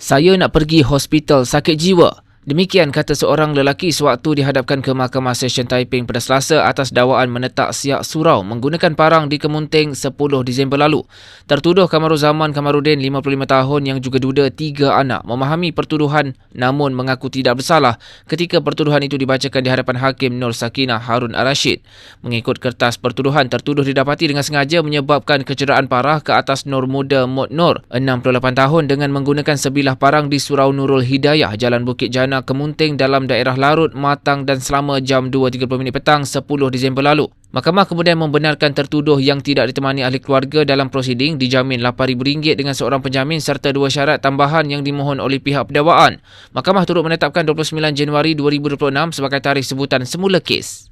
Saya nak pergi hospital sakit jiwa. Demikian kata seorang lelaki sewaktu dihadapkan ke Mahkamah Session Taiping pada Selasa atas dakwaan menetak siak surau menggunakan parang di Kemunting 10 Disember lalu. Tertuduh Kamaruzaman Kamarudin 55 tahun yang juga duda tiga anak memahami pertuduhan namun mengaku tidak bersalah ketika pertuduhan itu dibacakan di hadapan Hakim Nur Sakinah Harun Ar-Rashid. Mengikut kertas pertuduhan, tertuduh didapati dengan sengaja menyebabkan kecederaan parah ke atas Nur Muda Mot Nur 68 tahun dengan menggunakan sebilah parang di Surau Nurul Hidayah, Jalan Bukit Jana Sarjana Kemunting dalam daerah Larut, Matang dan selama jam 2.30 minit petang 10 Disember lalu. Mahkamah kemudian membenarkan tertuduh yang tidak ditemani ahli keluarga dalam prosiding dijamin RM8,000 dengan seorang penjamin serta dua syarat tambahan yang dimohon oleh pihak pendakwaan. Mahkamah turut menetapkan 29 Januari 2026 sebagai tarikh sebutan semula kes.